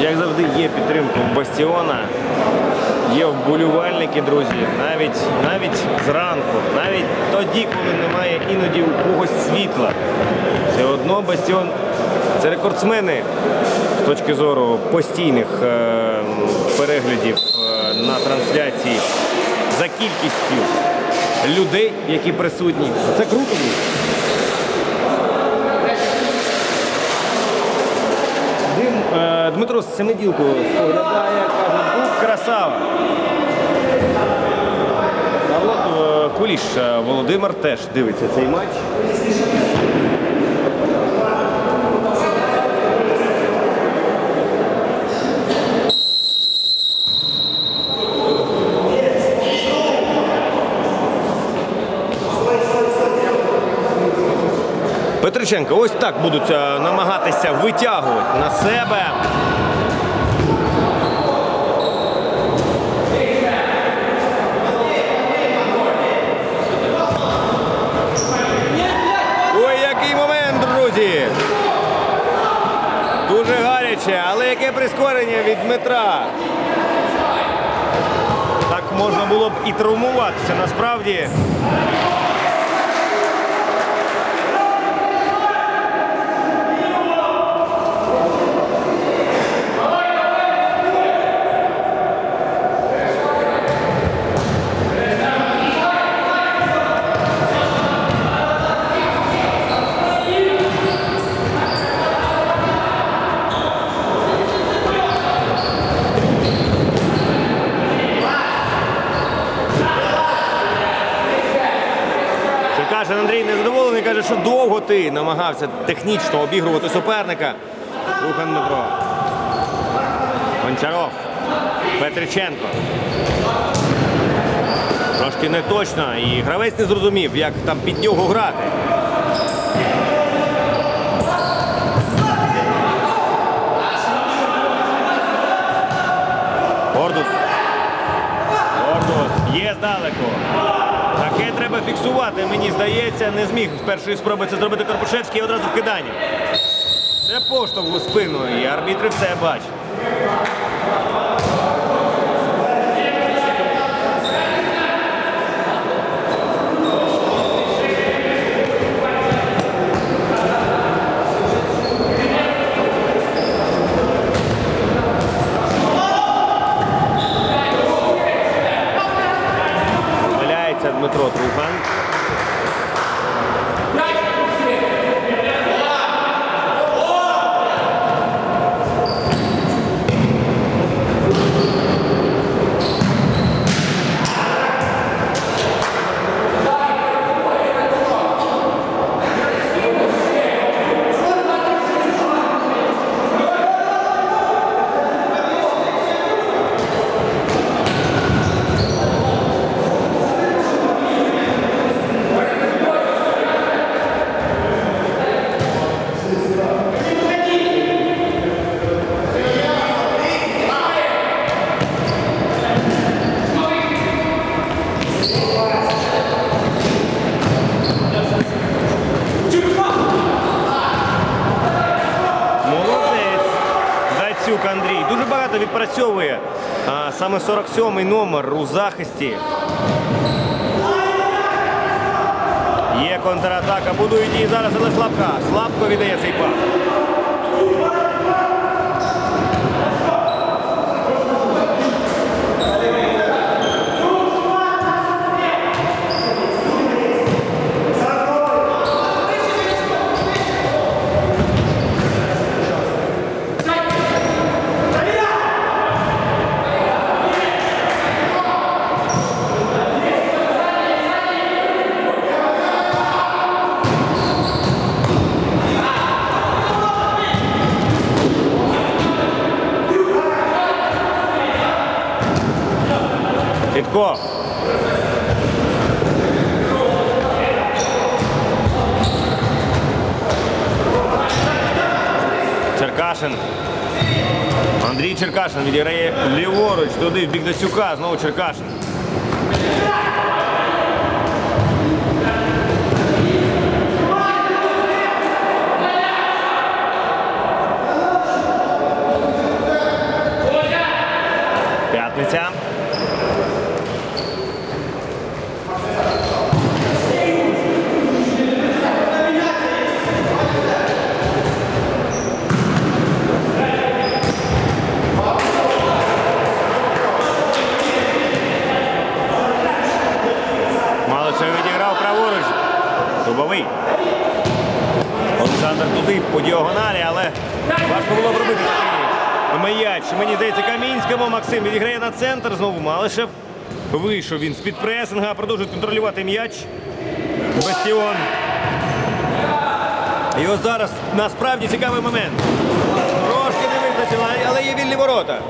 Як завжди, є підтримка у Бастіона, є вболівальники, друзі, навіть, навіть зранку, навіть тоді, коли немає іноді у когось світла. Все одно Бастіон це рекордсмени з точки зору постійних е, переглядів е, на трансляції за кількістю людей, які присутні. Це круто. друзі. Дим, е, Дмитро Семиділко споглядає, каже, був красава. Е, Куліш е, Володимир теж дивиться цей матч. Петриченко, ось так будуть е, намагатися витягувати на себе. Ой, який момент, друзі! Дуже гаряче, але яке прискорення від Дмитра. Так можна було б і травмуватися насправді. Черкашин Андрій незадоволений, каже, що довго намагався технічно обігрувати суперника. Рухан Дмитро. Гончаров. Петриченко. Трошки не точно. І гравець не зрозумів, як там під нього грати. Гордус. Гордус. Є здалеку. Таке треба фіксувати, мені здається, не зміг з першої спроби це зробити Карпушевський одразу вкидання. Це поштовх у спину, і арбітри все бачать. Помиляється Дмитро Трухан. Молодець. Дацюк Андрій. Дуже багато відпрацьовує. А, саме 47-й номер у захисті. Є контратака. Будують її зараз, але слабка. Слабко віддає цей пас. Підков. Черкашин. Андрій Черкашин відіграє ліворуч туди в бік Дасюка. Знову Черкашин. Олександр по діагоналі, але важко було пробити. Маяч. Мені здається, Камінському. Максим відіграє на центр. Знову Малишев. Вийшов він з-під пресинга, продовжує контролювати м'яч. Бастіон. Ось зараз насправді цікавий момент. Трошки не визначила, але є вільні ворота.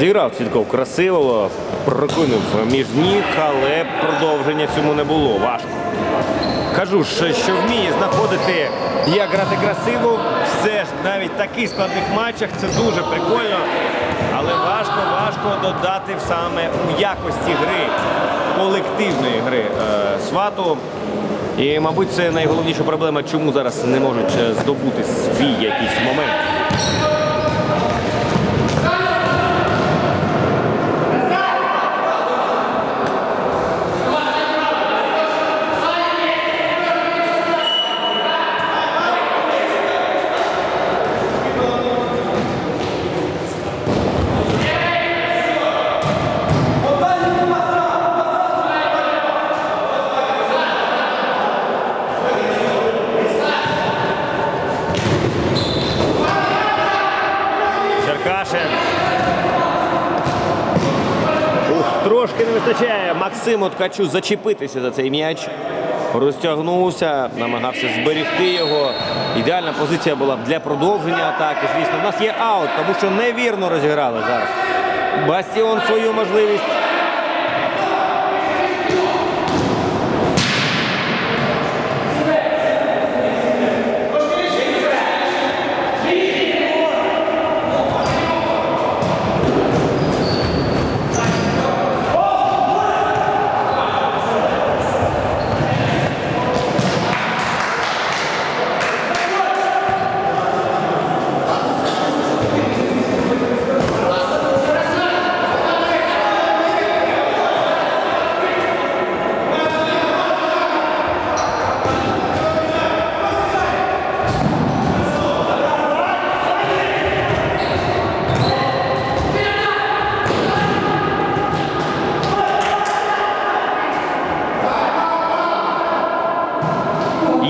Зіграв Цвітков красиво, прокинув між ніг, але продовження цьому не було. Важко. Кажу ж, що вміє знаходити, як грати красиво, все ж навіть в таких складних матчах це дуже прикольно. Але важко, важко додати саме у якості гри, колективної гри е, свату. І, мабуть, це найголовніша проблема, чому зараз не можуть е, здобути свій якийсь момент. Черкашин. Ух, трошки не вистачає Максиму Ткачу зачепитися за цей м'яч. Розтягнувся, намагався зберегти його. Ідеальна позиція була б для продовження атаки. Звісно, у нас є аут, тому що невірно розіграли зараз. Бастіон свою можливість.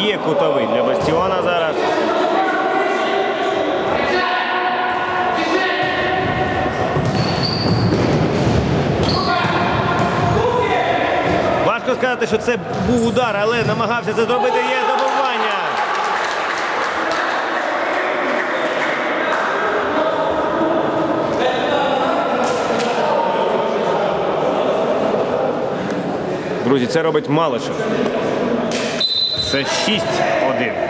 Є кутовий для Бастіона зараз. Важко сказати, що це був удар, але намагався це зробити. Є добування. Друзі, це робить Малишев. Це 6-1.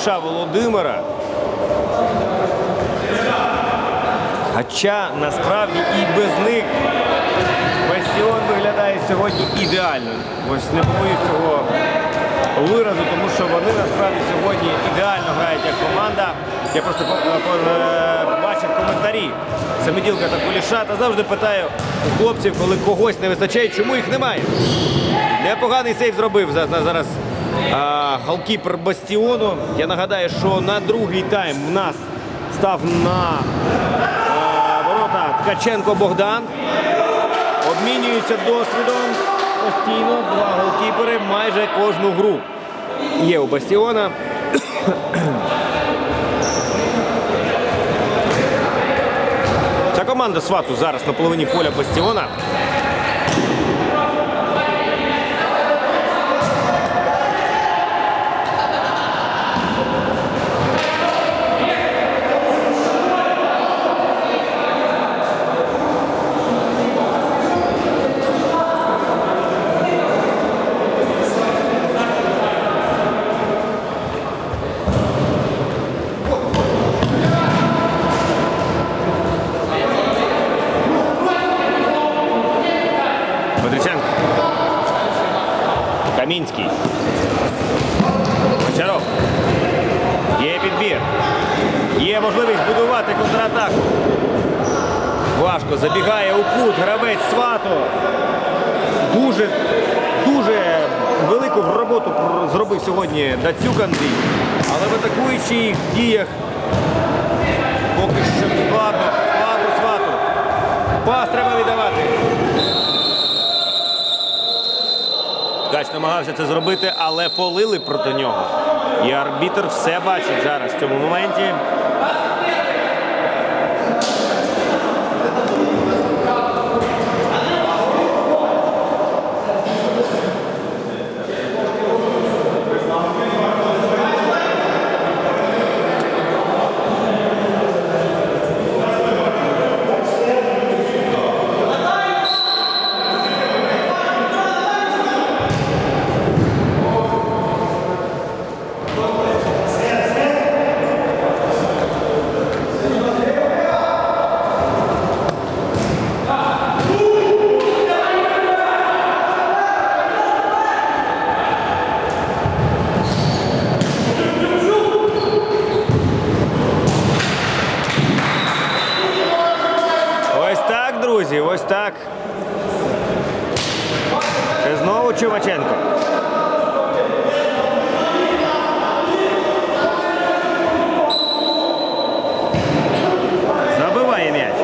Дмитра Володимира. Хоча насправді і без них Бастіон виглядає сьогодні ідеально. Ось не боюсь цього виразу, тому що вони насправді сьогодні ідеально грають як команда. Я просто по- е, бачив коментарі Семиділка та Куліша та завжди питаю у хлопців, коли когось не вистачає, чому їх немає. Непоганий сейв зробив за- зараз голкіпер Бастіону. Я нагадаю, що на другий тайм в нас став на ворота Ткаченко Богдан. Обмінюються досвідом постійно. Два голкіпери майже кожну гру. Є у Бастіона. Ця команда свату зараз на половині поля Бастіона. Петриченко. Камінський. Гончаров. Є підбір. Можливість будувати контратаку. Важко забігає у кут гравець свато. Дуже, дуже велику роботу зробив сьогодні Дацюк Андрій. Але в атакуючих діях поки що складно, складно свату. Пас треба віддавати. Ткач намагався це зробити, але полили проти нього. І арбітр все бачить зараз в цьому моменті. Ось так, друзі, ось так. Це знову Чумаченко. Забиває м'яч.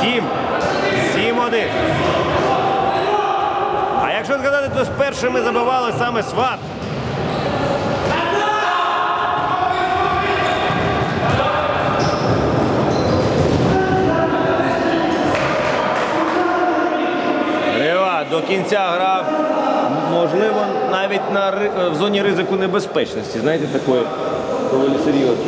Сім. Сім один. А якщо згадати, то з першими забивали саме сват. До кінця грав, можливо, навіть на, ри- в зоні ризику небезпечності. Знаєте, такої доволі серйозно.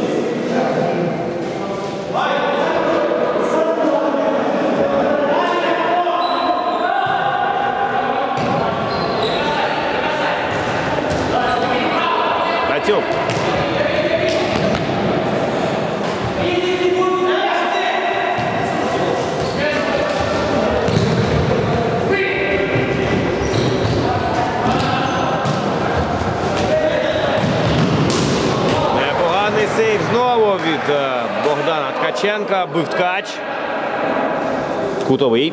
Катюк. Непоганий сейв знову від е, Богдана Ткаченка. Бив ткач. Кутовий.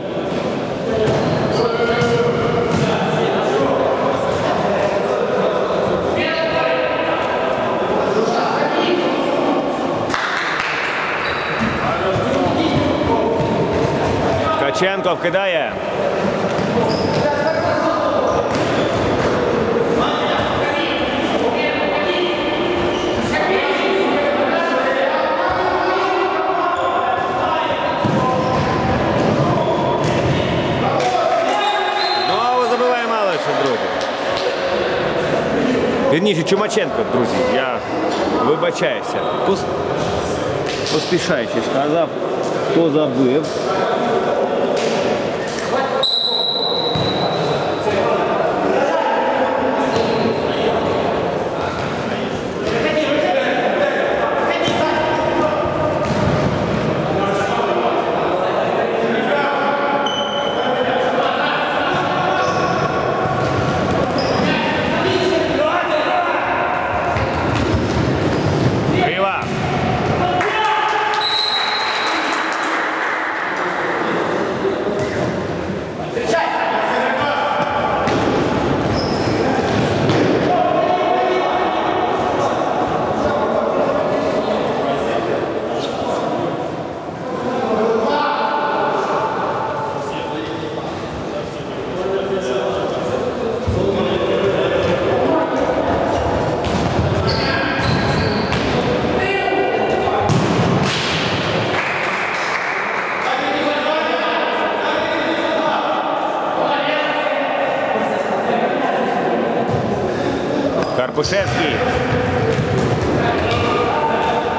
Ткаченко вкидає. Знову забиває Малишев, друзі. Вірніше, Чумаченко, друзі. Я вибачаюся. Пос... Поспішаючи сказав, хто забив. Пушевський.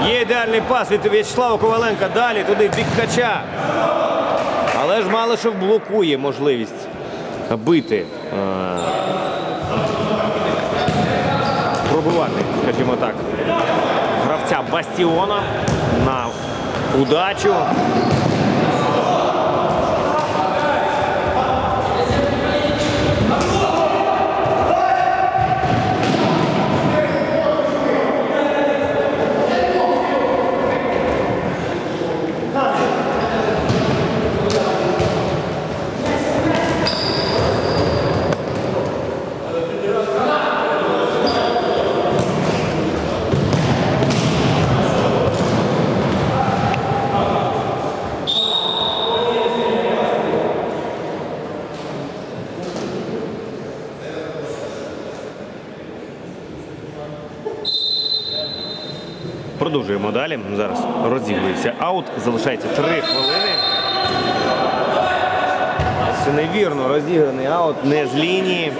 Є ідеальний пас від В'ячеслава Коваленка. Далі туди бік. Але ж Малишев блокує можливість бити. е, Пробивати, скажімо так, гравця Бастіона на удачу. Продовжуємо далі. Зараз розігрується аут. Залишається 3 хвилини. Це невірно розіграний аут, не з лінії.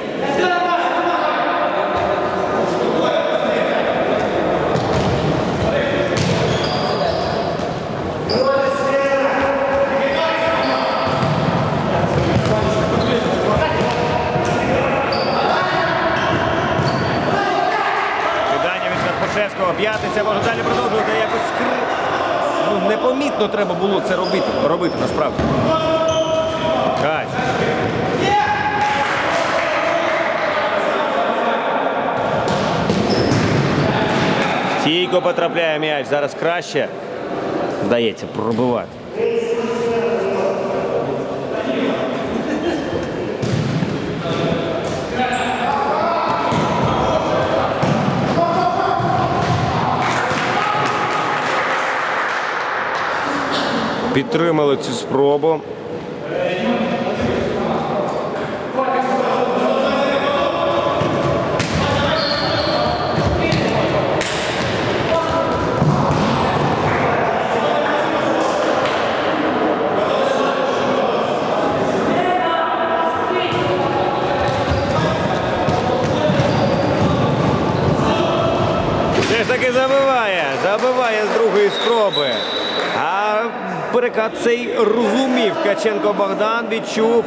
Кидання від Карпашевського. П'ятниця може далі продовжувати якось скри... Ну, непомітно треба було це робити, робити насправді. Кать. Потрапляє м'яч. Зараз краще вдається пробивати. Підтримали цю спробу. Все ж таки забиває. Забиває з другої спроби. А перекат цей розумів. Каченко Богдан відчув.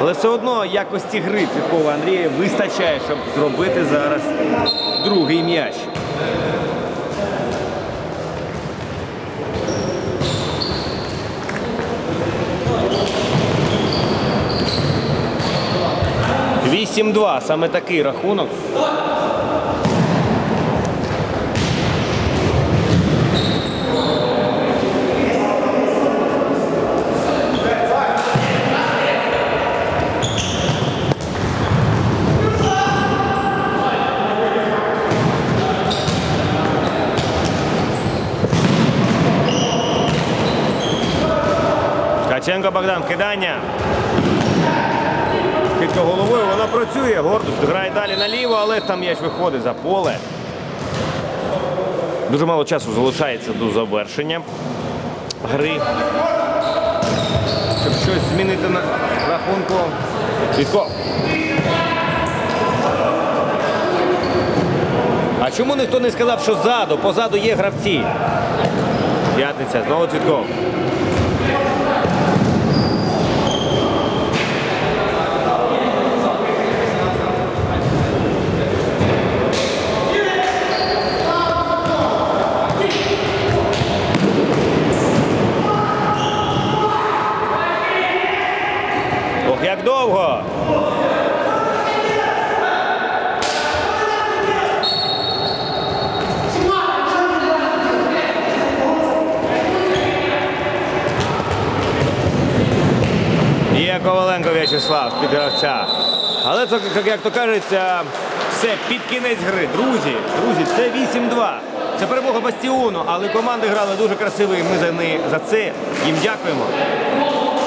Але все одно якості гри Цвіткова Андрія вистачає, щоб зробити зараз другий м'яч. Вісім-два. Саме такий рахунок. Ткаченко Богдан, кидання. Скидка головою, вона працює, гордость грає далі наліво, але там м'яч виходить за поле. Дуже мало часу залишається до завершення гри. Щоб щось змінити на рахунку. Свідко. А чому ніхто не сказав, що ззаду? Позаду є гравці. П'ятниця, знову Цвітков. Ох, як довго! Є Коваленко З-під гравця. Але це, як- то кажеться, все під кінець гри. Друзі, друзі, це 8-2. Це перемога Бастіону, але команди грали дуже красиво і ми за, неї, за це їм дякуємо.